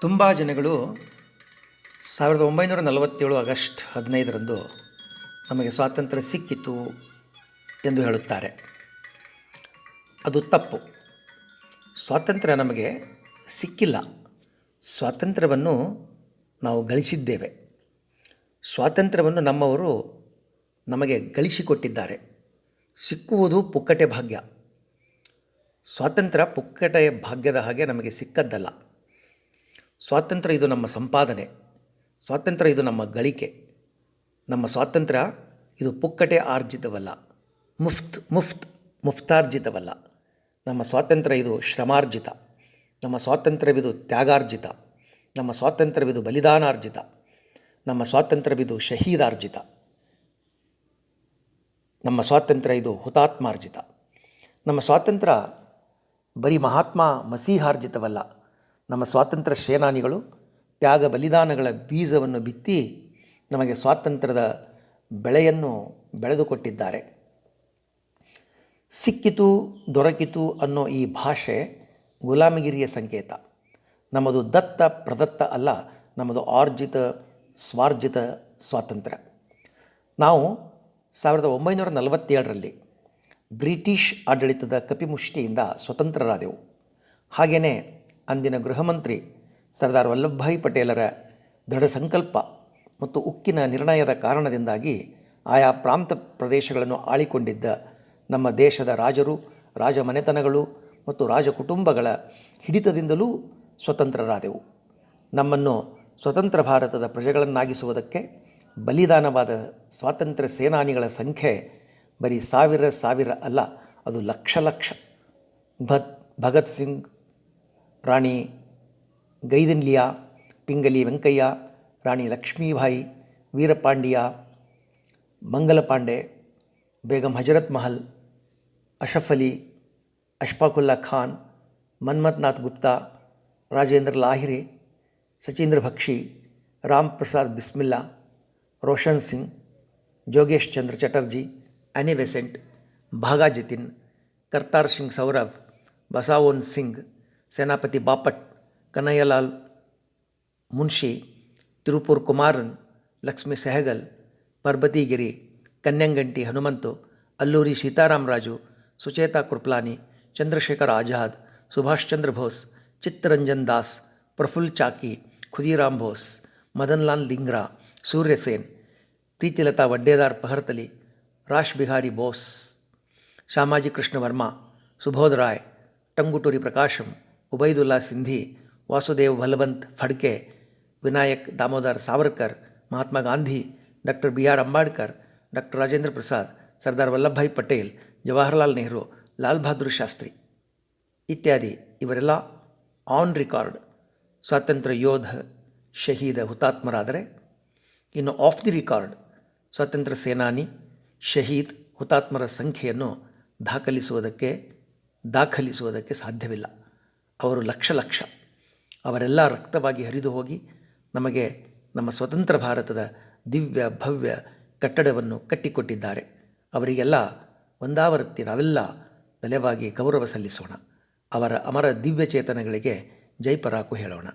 ತುಂಬ ಜನಗಳು ಸಾವಿರದ ಒಂಬೈನೂರ ನಲವತ್ತೇಳು ಆಗಸ್ಟ್ ಹದಿನೈದರಂದು ನಮಗೆ ಸ್ವಾತಂತ್ರ್ಯ ಸಿಕ್ಕಿತು ಎಂದು ಹೇಳುತ್ತಾರೆ. ಅದು ತಪ್ಪು. ಸ್ವಾತಂತ್ರ್ಯ ನಮಗೆ ಸಿಕ್ಕಿಲ್ಲ. ಸ್ವಾತಂತ್ರ್ಯವನ್ನು ನಾವು ಗಳಿಸಿದ್ದೇವೆ. ಸ್ವಾತಂತ್ರ್ಯವನ್ನು ನಮ್ಮವರು ನಮಗೆ ಗಳಿಸಿಕೊಟ್ಟಿದ್ದಾರೆ. ಸಿಕ್ಕುವುದು ಪುಕ್ಕಟೆ ಭಾಗ್ಯ. ಸ್ವಾತಂತ್ರ್ಯ ಪುಕ್ಕಟೆ ಭಾಗ್ಯದ ಹಾಗೆ ನಮಗೆ ಸಿಕ್ಕದ್ದಲ್ಲ. ಸ್ವಾತಂತ್ರ್ಯ ಇದು ನಮ್ಮ ಸಂಪಾದನೆ. ಸ್ವಾತಂತ್ರ್ಯ ಇದು ನಮ್ಮ ಗಳಿಕೆ. ನಮ್ಮ ಸ್ವಾತಂತ್ರ್ಯ ಇದು ಪುಕ್ಕಟೆ ಆರ್ಜಿತವಲ್ಲ. ಮುಫ್ತ್ ಮುಫ್ತ್, ಮುಫ್ತಾರ್ಜಿತವಲ್ಲ. ನಮ್ಮ ಸ್ವಾತಂತ್ರ್ಯ ಇದು ಶ್ರಮಾರ್ಜಿತ. ನಮ್ಮ ಸ್ವಾತಂತ್ರ್ಯವಿದು ತ್ಯಾಗಾರ್ಜಿತ. ನಮ್ಮ ಸ್ವಾತಂತ್ರ್ಯವಿದು ಬಲಿದಾನಾರ್ಜಿತ. ನಮ್ಮ ಸ್ವಾತಂತ್ರ್ಯವಿದು ಶಹೀದಾರ್ಜಿತ. ನಮ್ಮ ಸ್ವಾತಂತ್ರ್ಯ ಇದು ಹುತಾತ್ಮಾರ್ಜಿತ. ನಮ್ಮ ಸ್ವಾತಂತ್ರ್ಯ ಬರೀ ಮಹಾತ್ಮ ಮಸೀಹಾರ್ಜಿತವಲ್ಲ. ನಮ್ಮ ಸ್ವಾತಂತ್ರ್ಯ ಸೇನಾನಿಗಳು ತ್ಯಾಗ ಬಲಿದಾನಗಳ ಬೀಜವನ್ನು ಬಿತ್ತಿ ನಮಗೆ ಸ್ವಾತಂತ್ರ್ಯದ ಬೆಳೆಯನ್ನು ಬೆಳೆದುಕೊಟ್ಟಿದ್ದಾರೆ. ಸಿಕ್ಕಿತು, ದೊರಕಿತು ಅನ್ನೋ ಈ ಭಾಷೆ ಗುಲಾಮಗಿರಿಯ ಸಂಕೇತ. ನಮ್ಮದು ದತ್ತ ಪ್ರದತ್ತ ಅಲ್ಲ, ನಮ್ಮದು ಆರ್ಜಿತ, ಸ್ವಾರ್ಜಿತ ಸ್ವಾತಂತ್ರ್ಯ. ನಾವು ಸಾವಿರದ ಒಂಬೈನೂರ ನಲವತ್ತೇಳರಲ್ಲಿ ಬ್ರಿಟಿಷ್ ಆಡಳಿತದ ಕಪಿಮುಷ್ಟಿಯಿಂದ ಸ್ವತಂತ್ರರಾದೆವು. ಹಾಗೆಯೇ ಅಂದಿನ ಗೃಹಮಂತ್ರಿ ಸರ್ದಾರ್ ವಲ್ಲಭಭಾಯಿ ಪಟೇಲರ ದೃಢ ಸಂಕಲ್ಪ ಮತ್ತು ಉಕ್ಕಿನ ನಿರ್ಣಯದ ಕಾರಣದಿಂದಾಗಿ ಆಯಾ ಪ್ರಾಂತ ಪ್ರದೇಶಗಳನ್ನು ಆಳಿಕೊಂಡಿದ್ದ ನಮ್ಮ ದೇಶದ ರಾಜರು, ರಾಜಮನೆತನಗಳು ಮತ್ತು ರಾಜ ಕುಟುಂಬಗಳ ಹಿಡಿತದಿಂದಲೂ ಸ್ವತಂತ್ರರಾದೆವು. ನಮ್ಮನ್ನು ಸ್ವತಂತ್ರ ಭಾರತದ ಪ್ರಜೆಗಳನ್ನಾಗಿಸುವುದಕ್ಕೆ ಬಲಿದಾನವಾದ ಸ್ವಾತಂತ್ರ್ಯ ಸೇನಾನಿಗಳ ಸಂಖ್ಯೆ ಬರೀ ಸಾವಿರ ಸಾವಿರ ಅಲ್ಲ, ಅದು ಲಕ್ಷ ಲಕ್ಷ. ಭತ್ ಭಗತ್ ಸಿಂಗ್ ರಾಣಿ ಗೈದಿನ್ಲಿಯಾ ಪಿಂಗಲಿ ವೆಂಕಯ್ಯ ರಾಣಿ ಲಕ್ಷ್ಮೀಬಾಯಿ ವೀರಪಾಂಡ್ಯ ಮಂಗಲಪಾಂಡೆ ಬೇಗಂ ಹಜರತ್ ಮಹಲ್ ಅಶಫ್ ಅಲಿ ಅಶ್ಫಾಕುಲ್ಲಾ ಖಾನ್ ಮನ್ಮಥ್ನಾಥ್ ಗುಪ್ತಾ ರಾಜೇಂದ್ರ ಲಾಹಿರಿ ಸಚೀಂದ್ರ ಭಕ್ಷಿ ರಾಮ್ ಪ್ರಸಾದ್ ಬಿಸ್ಮಿಲ್ಲಾ ರೋಷನ್ ಸಿಂಗ್ ಜೋಗೇಶ್ ಚಂದ್ರ ಚಟರ್ಜಿ ಆನಿ ಬೆಸೆಂಟ್ ಭಾಗಾ ಜತಿನ್ ಕರ್ತಾರ್ ಸಿಂಗ್ सेनापति Bapat, Kanhaiyalal Munshi, Tiruppur Kumaran, Lakshmi Sehgal, Parvati Giri, Kanneganti Hanumant, Alluri Sitaram Raju, Sucheta Kripalani Chandrashekhar Azad, Subhash Chandra Bose, Chittaranjan Das, Prafulla Chaki, Khudiram Bose, Madanlal Dhingra, Surya Sen, Pritilata Waddedar पहरतली Rash Behari Bose Shyamaji Krishna Varma Subodh Roy, Tanguturi Prakasam Ubaidullah Sindhi, Vasudev Balwant Phadke, Vinayak Damodar Savarkar, Mahatma Gandhi, doctor B R Ambedkar, doctor Rajendra Prasad, Sardar Vallabhbhai Patel, Jawaharlal Nehru, Lal Bahadur Shastri ಇತ್ಯಾದಿ ಇವರೆಲ್ಲ ಆನ್ ರಿಕಾರ್ಡ್. ಸ್ವಾತಂತ್ರ್ಯ ಯೋಧ ಶಹೀದ ಹುತಾತ್ಮರಾದರೆ ಇನ್ನು ಆಫ್ ದಿ ರಿಕಾರ್ಡ್ ಸ್ವಾತಂತ್ರ್ಯ ಸೇನಾನಿ ಶಹೀದ್ ಹುತಾತ್ಮರ ಸಂಖ್ಯೆಯನ್ನು ದಾಖಲಿಸುವುದಕ್ಕೆ ದಾಖಲಿಸುವುದಕ್ಕೆ ಸಾಧ್ಯವಿಲ್ಲ. ಅವರು ಲಕ್ಷ ಲಕ್ಷ. ಅವರೆಲ್ಲ ರಕ್ತವಾಗಿ ಹರಿದು ಹೋಗಿ ನಮಗೆ ನಮ್ಮ ಸ್ವತಂತ್ರ ಭಾರತದ ದಿವ್ಯ, ಭವ್ಯ ಕಟ್ಟಡವನ್ನು ಕಟ್ಟಿಕೊಟ್ಟಿದ್ದಾರೆ. ಅವರಿಗೆಲ್ಲ ಒಂದಾವರತ್ತಿ ನಾವೆಲ್ಲ ತಲೆಬಾಗಿ ಗೌರವ ಸಲ್ಲಿಸೋಣ. ಅವರ ಅಮರ ದಿವ್ಯ ಚೇತನಗಳಿಗೆ ಜೈಪರಾಕು ಹೇಳೋಣ.